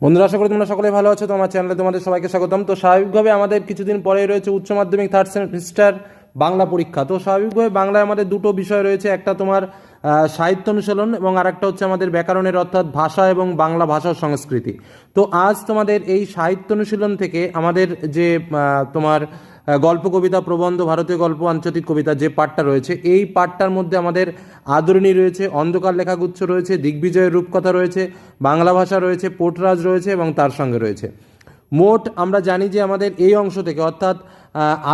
বন্ধুরা, আশা করি তোমরা সকলে ভালো আছো। তোমার চ্যানেলে তোমাদের সবাইকে স্বাগতম। তো স্বাভাবিকভাবে আমাদের কিছুদিন পরেই রয়েছে উচ্চ মাধ্যমিক থার্ড সেমিস্টার বাংলা পরীক্ষা। তো স্বাভাবিকভাবে বাংলায় আমাদের দুটো বিষয় রয়েছে। একটা তোমার সাহিত্য অনুশীলন এবং আরেকটা হচ্ছে আমাদের ব্যাকরণের অর্থাৎ ভাষা এবং বাংলা ভাষা সংস্কৃতি। তো আজ তোমাদের এই সাহিত্য অনুশীলন থেকে আমাদের যে তোমার গল্প কবিতা, প্রবন্ধ, ভারতীয় গল্প আন্তর্জাতিক কবিতা যে পাঠটা রয়েছে, এই পাঠটার মধ্যে আমাদের আদরণী রয়েছে, অন্ধকার লেখাগুচ্ছ রয়েছে, দিগ্বিজয়ের রূপকথা রয়েছে, বাংলা ভাষা রয়েছে, পোটরাজ রয়েছে এবং তার সঙ্গে রয়েছে। মোট আমরা জানি যে আমাদের এই অংশ থেকে, অর্থাৎ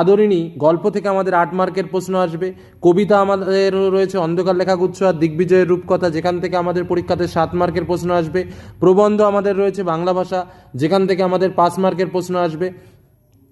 আদরিণী গল্প থেকে আমাদের আট মার্কের প্রশ্ন আসবে। কবিতা আমাদের রয়েছে অন্ধকার লেখাগুচ্ছ আর দিগ্বিজয়ের রূপকথা, যেখান থেকে আমাদের পরীক্ষাতে সাত মার্কের প্রশ্ন আসবে। প্রবন্ধ আমাদের রয়েছে বাংলা ভাষা, যেখান থেকে আমাদের পাঁচ মার্কের প্রশ্ন আসবে।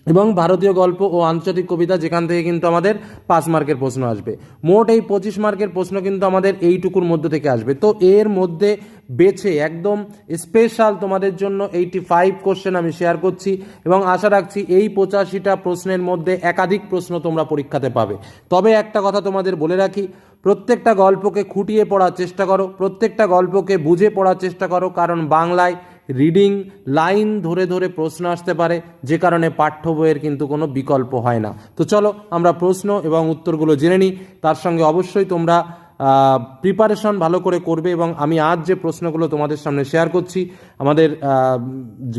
এবং ভারতীয় গল্প ও আন্তর্জাতিক কবিতা যেখান থেকে কিন্তু আমাদের পাঁচ মার্কের প্রশ্ন আসবে। মোট এই পঁচিশ মার্কের প্রশ্ন কিন্তু আমাদের এইটুকুর মধ্যে থেকে আসবে। তো এর মধ্যে বেছে একদম স্পেশাল তোমাদের জন্য এইটি ফাইভ কোশ্চেন আমি শেয়ার করছি এবং আশা রাখছি এই পঁচাশিটা প্রশ্নের মধ্যে একাধিক প্রশ্ন তোমরা পরীক্ষাতে পাবে। তবে একটা কথা তোমাদের বলে রাখি, প্রত্যেকটা গল্পকে খুঁটিয়ে পড়ার চেষ্টা করো, প্রত্যেকটা গল্পকে বুঝে পড়ার চেষ্টা করো, কারণ বাংলায় রিডিং লাইন ধরে ধরে প্রশ্ন আসতে পারে, যে কারণে পাঠ্য বইয়ের কিন্তু কোনো বিকল্প হয় না। তো চলো আমরা প্রশ্ন এবং উত্তরগুলো জেনে নিই। তার সঙ্গে অবশ্যই তোমরা প্রিপারেশন ভালো করে করবে এবং আমি আজ যে প্রশ্নগুলো তোমাদের সামনে শেয়ার করছি, আমাদের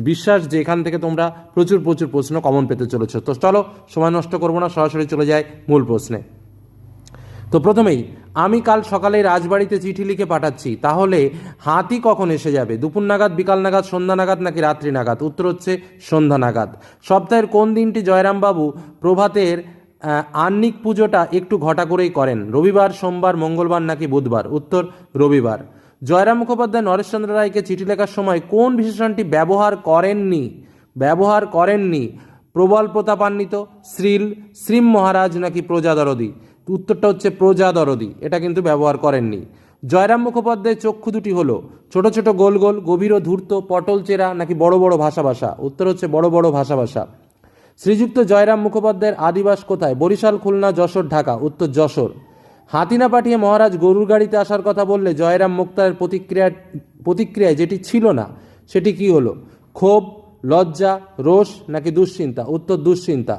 বিশ্বাস যে এখান থেকে তোমরা প্রচুর প্রচুর প্রশ্ন কমন পেতে চলেছো। তো চলো সময় নষ্ট করব না, সরাসরি চলে যায় মূল প্রশ্নে। তো প্রথমেই আমি কাল সকালে রাজবাড়িতে চিঠি লিখে পাঠাচ্ছি তাহলে হাতি কখন এসে যাবে? দুপুর নাগাদ বিকাল নাগাদ সন্ধ্যা নাগাদ নাকি রাত্রি নাগাদ? উত্তর হচ্ছে সন্ধ্যা নাগাদ। সপ্তাহের কোন দিনটি জয়রামবাবু প্রভাতের আহ, আহ্নিক পুজোটা একটু ঘটা করেই করেন? রবিবার সোমবার মঙ্গলবার নাকি বুধবার? উত্তর রবিবার। জয়রাম মুখোপাধ্যায় নরেশচন্দ্র রায়কে চিঠি লেখার সময় কোন বিশেষণটি ব্যবহার করেননি? ব্যবহার করেননি প্রবল প্রতাপান্বিত শ্রীল শ্রীম মহারাজ নাকি প্রজাদরদি? উত্তরটা হচ্ছে প্রজাদরদি, এটা কিন্তু ব্যবহার করেননি। জয়রাম মুখোপাধ্যায়ের চক্ষু দুটি হলো, ছোট ছোট গোল গোল, গভীর ও ধূর্ত, পটল চেরা নাকি বড় বড় ভাষা ভাষা? উত্তর হচ্ছে বড় বড় ভাষা ভাষা। শ্রীযুক্ত জয়রাম মুখোপাধ্যায়ের আদিবাস কোথায়? বরিশাল, খুলনা, যশোর, ঢাকা। উত্তর যশোর। হাতি না পাঠিয়ে মহারাজ গরুর গাড়িতে আসার কথা বললে জয়রাম মুক্তারের প্রতিক্রিয়া প্রতিক্রিয়ায় যেটি ছিল না, সেটি কি হলো? ক্ষোভ, লজ্জা, রোষ নাকি দুশ্চিন্তা? উত্তর দুশ্চিন্তা।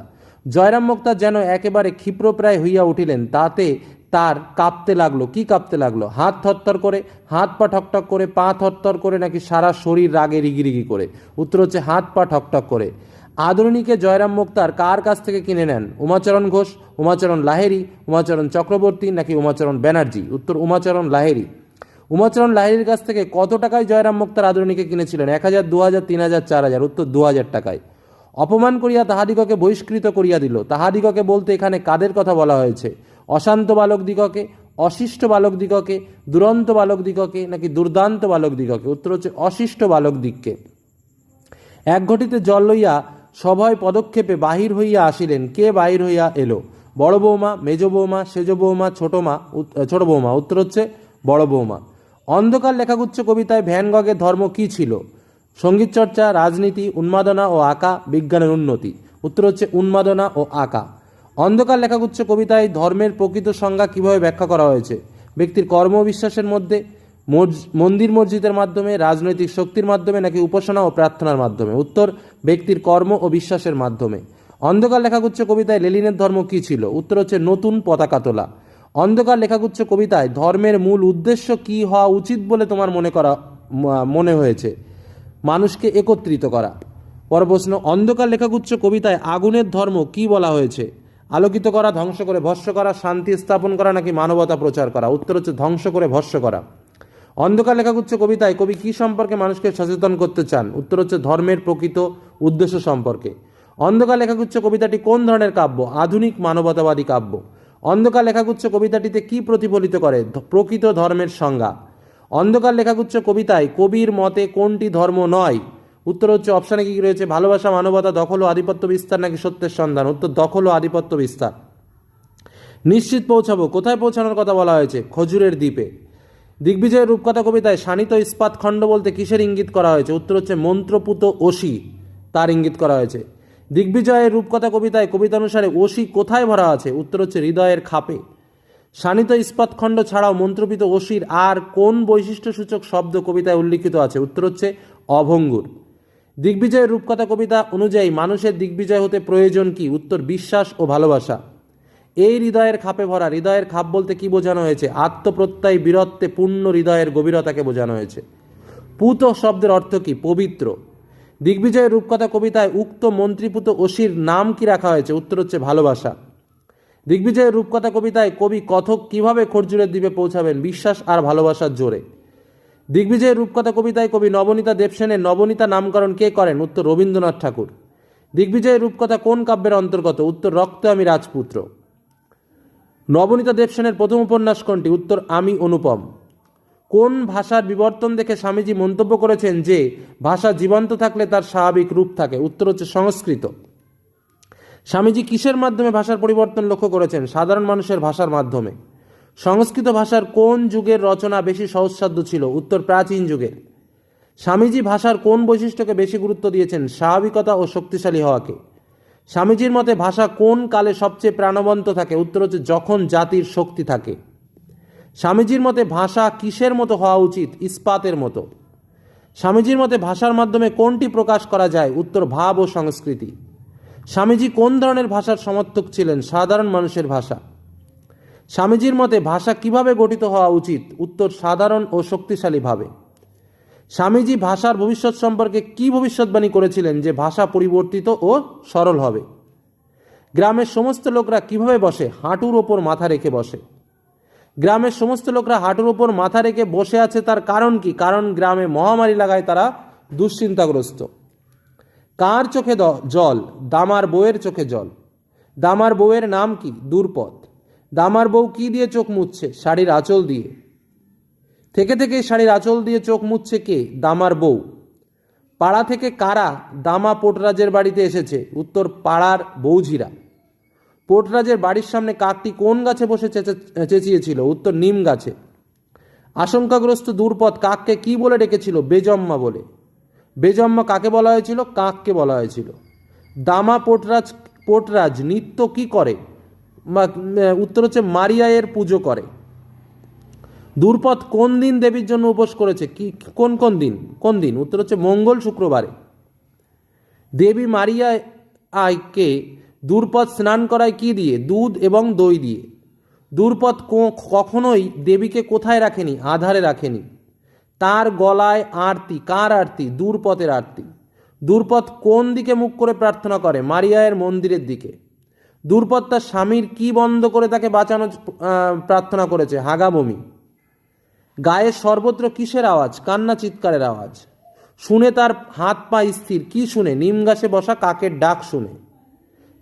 জয়রাম মুক্তার যেন একেবারে ক্ষিপ্রপ্রায় হইয়া উঠিলেন, তাতে তার কাঁপতে লাগল। কি কাঁপতে লাগল? হাত থরথর করে, হাত পা ঠকঠক করে, পা থরথর করে নাকি সারা শরীর রাগে রিগিরিগি করে? উত্তর হচ্ছে হাত পা ঠকঠক করে। আদরণীকে জয়রাম মুক্তার কার কাছ থেকে কিনে নেন? উমাচরণ ঘোষ, উমাচরণ লাহেরি, উমাচরণ চক্রবর্তী নাকি উমাচরণ ব্যানার্জি? উত্তর, উমাচরণ লাহেরি। উমাচরণ লাহিড়ির কাছ থেকে কত টাকায় জয়রাম মুক্তার আদরণীকে কিনেছিলেন? এক হাজার, দু হাজার, তিন হাজার, চার হাজার, উত্তর দু হাজার টাকায়। অপমান করিয়া তাহাদিগকে বহিষ্কৃত করিয়া দিল। তাহাদিগকে বলতে এখানে কাদের কথা বলা হয়েছে? অশান্ত বালক দিগকে, অশিষ্ট বালক দিগকে, দুরন্ত বালক দিগকে, নাকি দুর্দান্ত বালক দিগকে? উত্তর হচ্ছে অশিষ্ট বালক দিগকে। এক ঘটিতে জল লইয়া সভয় পদক্ষেপে বাহির হইয়া আসিলেন। কে বাহির হইয়া এলো? বড় বৌমা, মেজ বৌমা, সেজ বৌমা, ছোট মা ছোট বৌমা। উত্তর হচ্ছে বড় বৌমা। অন্ধকার লেখাগুচ্ছ কবিতায় ভ্যানগগের ধর্ম কি ছিল? সংগীত চর্চা, রাজনীতি, উন্মাদনা ও আঁকা, বিজ্ঞানের উন্নতি। উত্তর হচ্ছে উন্মাদনা ও আঁকা। অন্ধকার লেখাগুচ্ছ কবিতায় ধর্মের প্রকৃত সংজ্ঞা কীভাবে ব্যাখ্যা করা হয়েছে? ব্যক্তির কর্ম ও বিশ্বাসের মধ্যে মন্দির মসজিদের মাধ্যমে, রাজনৈতিক শক্তির মাধ্যমে নাকি উপাসনা ও প্রার্থনার মাধ্যমে? উত্তর, ব্যক্তির কর্ম ও বিশ্বাসের মাধ্যমে। অন্ধকার লেখাগুচ্ছ কবিতায় লেলিনের ধর্ম কী ছিল? উত্তর হচ্ছে নতুন পতাকা তোলা। অন্ধকার লেখাগুচ্ছ কবিতায় ধর্মের মূল উদ্দেশ্য কী হওয়া উচিত বলে তোমার মনে করা মনে হয়েছে? মানুষকে একত্রিত করা। পর প্রশ্ন অন্ধকার লেখাগুচ্ছ কবিতায় আগুনের ধর্ম কি বলা হয়েছে? আলোকিত করা, ধ্বংস করে ভস্য করা, শান্তি স্থাপন করা নাকি মানবতা প্রচার করা? উত্তর হচ্ছে ধ্বংস করে ভস্য করা। অন্ধকার লেখাগুচ্ছ কবিতায় কবি কি সম্পর্কে মানুষকে সচেতন করতে চান? উত্তর হচ্ছে ধর্মের প্রকৃত উদ্দেশ্য সম্পর্কে। অন্ধকার লেখাগুচ্ছ কবিতাটি কোন ধরনের কাব্য? আধুনিক মানবতাবাদী কাব্য। অন্ধকার লেখাগুচ্ছ কবিতাটিতে কি প্রতিফলিত করে? প্রকৃত ধর্মের সংজ্ঞা। অন্ধকার লেখাগুচ্ছ কবিতায়, কবির মতে কোনটি ধর্ম নয়? উত্তর হচ্ছে অপশানে কি রয়েছে? ভালোবাসা, মানবতা, দখল ও আধিপত্য বিস্তার নাকি সত্যের সন্ধান? উত্তর, দখল ও আধিপত্য বিস্তার। নিশ্চিত পৌঁছাবো। কোথায় পৌঁছানোর কথা বলা হয়েছে? খজুরের দ্বীপে। দিগ্বিজয়ের রূপকথা কবিতায় শানিত ইস্পাত খণ্ড বলতে কিসের ইঙ্গিত করা হয়েছে? উত্তর হচ্ছে মন্ত্রপুত ওসি তার ইঙ্গিত করা হয়েছে। দিগ্বিজয়ের রূপকথা কবিতায় কবিতা অনুসারে ওসি কোথায় ভরা আছে? উত্তর হচ্ছে হৃদয়ের খাপে। শানিত ইস্পাত খণ্ড ছাড়াও মন্ত্রপিত ওসির আর কোন বৈশিষ্ট্যসূচক শব্দ কবিতায় উল্লিখিত আছে? উত্তর হচ্ছে অভঙ্গুর। দিগ্বিজয়ের রূপকথা কবিতা অনুযায়ী মানুষের দিগ্বিজয় হতে প্রয়োজন কি? উত্তর, বিশ্বাস ও ভালোবাসা। এই হৃদয়ের খাপে ভরা, হৃদয়ের খাপ বলতে কি বোঝানো হয়েছে? আত্মপ্রত্যয়, বীরত্বে, পূর্ণ হৃদয়ের গভীরতাকে বোঝানো হয়েছে। পুত শব্দের অর্থ কি? পবিত্র। দিগ্বিজয়ের রূপকথা কবিতায় উক্ত মন্ত্রীপুত অসির নাম কি রাখা হয়েছে? উত্তর হচ্ছে ভালোবাসা। দিগ্বিজয়ের রূপকথা কবিতায় কবি কথক কীভাবে খরজুরের দ্বীপে পৌঁছাবেন বিশ্বাস আর ভালোবাসার জোরে। দিগ্বিজয়ের রূপকথা কবিতায় কবি নবনীতা দেবসেনের নবনীতা নামকরণ কে করেন? উত্তর রবীন্দ্রনাথ ঠাকুর। দিগ্বিজয়ের রূপকথা কোন কাব্যের অন্তর্গত? উত্তর রক্ত আমি রাজপুত্র। নবনীতা দেবসেনের প্রথম উপন্যাস কোনটি? উত্তর আমি অনুপম। কোন ভাষার বিবর্তন দেখে স্বামীজি মন্তব্য করেছেন যে, ভাষা জীবন্ত থাকলে তার স্বাভাবিক রূপ থাকে? উত্তর হচ্ছে সংস্কৃত। স্বামীজি কিসের মাধ্যমে ভাষার পরিবর্তন লক্ষ্য করেছেন? সাধারণ মানুষের ভাষার মাধ্যমে। সংস্কৃত ভাষার কোন যুগের রচনা বেশি সহজসাধ্য ছিল? উত্তর প্রাচীন যুগের। স্বামীজি ভাষার কোন বৈশিষ্ট্যকে বেশি গুরুত্ব দিয়েছেন? স্বাভাবিকতা ও শক্তিশালী হওয়াকে। স্বামীজির মতে ভাষা কোন কালে সবচেয়ে প্রাণবন্ত থাকে? উত্তর হচ্ছে যখন জাতির শক্তি থাকে। স্বামীজির মতে ভাষা কিসের মতো হওয়া উচিত? ইস্পাতের মতো। স্বামীজির মতে ভাষার মাধ্যমে কোনটি প্রকাশ করা যায়? উত্তর ভাব ও সংস্কৃতি। স্বামীজি কোন ধরনের ভাষার সমর্থক ছিলেন? সাধারণ মানুষের ভাষা। স্বামীজির মতে ভাষা কীভাবে গঠিত হওয়া উচিত? উত্তর, সাধারণ ও শক্তিশালীভাবে স্বামীজি ভাষার ভবিষ্যৎ সম্পর্কে কি ভবিষ্যৎবাণী করেছিলেন যে ভাষা পরিবর্তিত ও সরল হবে? গ্রামের সমস্ত লোকরা কীভাবে বসে? হাঁটুর ওপর মাথা রেখে বসে। গ্রামের সমস্ত লোকরা হাঁটুর ওপর মাথা রেখে বসে আছে তার কারণ কি? কারণ গ্রামে মহামারী লাগায় তারা দুশ্চিন্তাগ্রস্ত। কার চোখে জল? দামার বউয়ের চোখে জল। দামার বউয়ের নাম কি? দূরপথ দামার বউ কি দিয়ে চোখ মুছছে? শাড়ির আঁচল দিয়ে। থেকে থেকে শাড়ির আঁচল দিয়ে চোখ মুছছে কে? দামার বউ। পাড়া থেকে কারা দামা পোটরাজের বাড়িতে এসেছে? উত্তর পাড়ার বৌঝিরা পোটরাজের বাড়ির সামনে কাকটি কোন গাছে বসে চেঁচে- চেঁচিয়েছিল? উত্তর নিম গাছে। আশঙ্কাগ্রস্ত দূরপথ কাককে কি বলে ডেকেছিল? বেজম্মা বলে। বেজম্মা কাকে বলা হয়েছিল? কাককে বলা হয়েছিল। দামা পোটরাজ পোটরাজ নিত্য কি করে? উত্তর হচ্ছে মারিয়ায়ের পুজো করে। দূরপথ কোন দিন দেবীর জন্য উপোস করেছে? কি, কোন কোন দিন? কোন দিন? উত্তর হচ্ছে মঙ্গল শুক্রবারে। দেবী মারিয়া আইকে দূরপথ স্নান করায় কি দিয়ে? দুধ এবং দই দিয়ে। দূরপথ কখনোই দেবীকে কোথায় রাখেনি? আধারে রাখেনি। তার গলায় আরতি, কার আরতি? দূরপথের আরতি। দূরপথ কোন দিকে মুখ করে প্রার্থনা করে? মারিয়ায়ের মন্দিরের দিকে। দূরপথ তার স্বামীর কি বন্ধ করে তাকে বাঁচানোর প্রার্থনা করেছে? হাগাবমি। গায়ে সর্বত্র কিসের আওয়াজ? কান্না চিৎকারের আওয়াজ। শুনে তার হাত পা স্থির। কি শুনে? নিম গাছে বসা কাকের ডাক শুনে।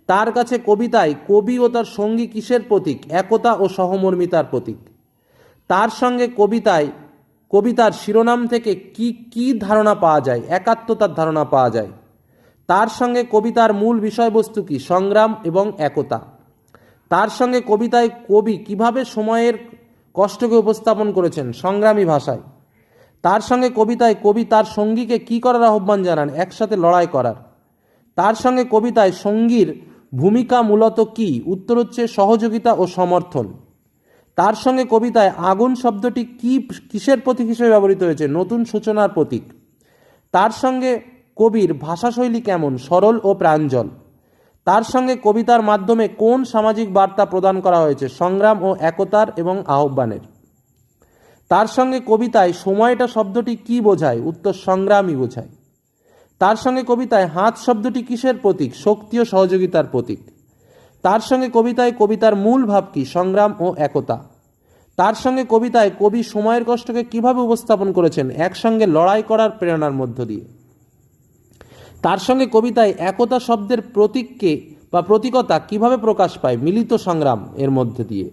তার কাছে কবিতায়, কবি ও তার সঙ্গী কিসের প্রতীক? একতা ও সহমর্মিতার প্রতীক। তার সঙ্গে কবিতায় কবিতার শিরোনাম থেকে কি কি ধারণা পাওয়া যায়? একাত্মতার ধারণা পাওয়া যায়। তার সঙ্গে কবিতার মূল বিষয়বস্তু কি? সংগ্রাম এবং একতা। তার সঙ্গে কবিতায় কবি কীভাবে সময়ের কষ্টকে উপস্থাপন করেছেন? সংগ্রামী ভাষায়। তার সঙ্গে কবিতায় কবি তার সঙ্গীকে কি করার আহ্বান জানান? একসাথে লড়াই করার। তার সঙ্গে কবিতায় সঙ্গীর ভূমিকা মূলত কি? উত্তর হচ্ছে সহযোগিতা ও সমর্থন। তার সঙ্গে কবিতায় আগুন শব্দটি কি, কিসের প্রতীক হিসেবে ব্যবহৃত হয়েছে? নতুন সূচনার প্রতীক। তার সঙ্গে কবির ভাষাশৈলী কেমন? সরল ও প্রাঞ্জল। তার সঙ্গে কবিতার মাধ্যমে কোন সামাজিক বার্তা প্রদান করা হয়েছে? সংগ্রাম ও একতার এবং আহ্বানের। তার সঙ্গে কবিতায় সময়টা শব্দটি কি বোঝায়? উত্তর, সংগ্রামই বোঝায়। তার সঙ্গে কবিতায় হাত শব্দটি কিসের প্রতীক? শক্তি ও সহযোগিতার প্রতীক। তার সঙ্গে কবিতায় কবিতার মূল ভাব কি, সংগ্রাম ও একতা? তার সঙ্গে কবিতায় কবি সময়ের কষ্টকে কীভাবে উপস্থাপন করেছেন, একসঙ্গে লড়াই করার প্রেরণার মধ্য দিয়ে? তার সঙ্গে কবিতায় একতা শব্দের প্রতীককে বা প্রতীকতা কীভাবে প্রকাশ পায়, মিলিত সংগ্রাম এর মধ্যে দিয়ে?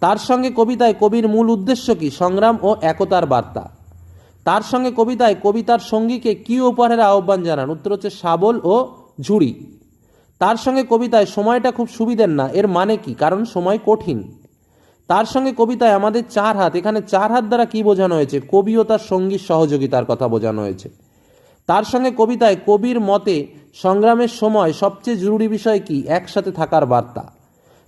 তার সঙ্গে কবিতায় কবির মূল উদ্দেশ্য কি, সংগ্রাম ও একতার বার্তা? তার সঙ্গে কবিতায় কবিতার সঙ্গীকে কি উপহারের আহ্বান জানান? উত্তর হচ্ছে শাবল ও ঝুড়ি। তার সঙ্গে কবিতায় সময়টা খুব সুবিধের না, এর মানে কি? কারণ সময় কঠিন। তার সঙ্গে কবিতায় আমাদের চার হাত, এখানে চার হাত দ্বারা কি বোঝানো হয়েছে? কবি ও তার সঙ্গীর সহযোগিতার কথা বোঝানো হয়েছে। তার সঙ্গে কবিতায় কবির মতে সংগ্রামের সময় সবচেয়ে জরুরি বিষয় কি? একসাথে থাকার বার্তা।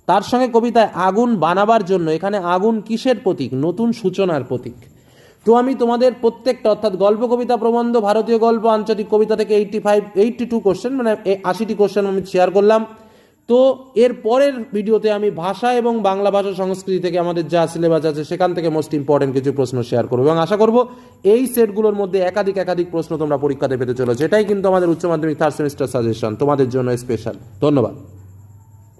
তার সঙ্গে কবিতায় আগুন বানাবার জন্য এখানে আগুন কিসের প্রতীক? নতুন সূচনার প্রতীক। তো আমি তোমাদের প্রত্যেকটা, অর্থাৎ গল্প, কবিতা, প্রবন্ধ, ভারতীয় গল্প, আঞ্চলিক কবিতা থেকে eighty five eighty two question মানে আশিটি কোশ্চেন আমি শেয়ার করলাম। তো এর পরের ভিডিওতে আমি ভাষা এবং বাংলা ভাষা সংস্কৃতি থেকে আমাদের যা সিলেবাস আছে, সেখান থেকে মোস্ট ইম্পর্টেন্ট কিছু প্রশ্ন শেয়ার করব। এবং আশা করব এই সেটগুলোর মধ্যে একাধিক একাধিক প্রশ্ন তোমরা পরীক্ষাতে পেতে চলেছো। এটাই কিন্তু আমাদের উচ্চ মাধ্যমিক থার্ড সেমিস্টার সাজেশন তোমাদের জন্য স্পেশাল ধন্যবাদ।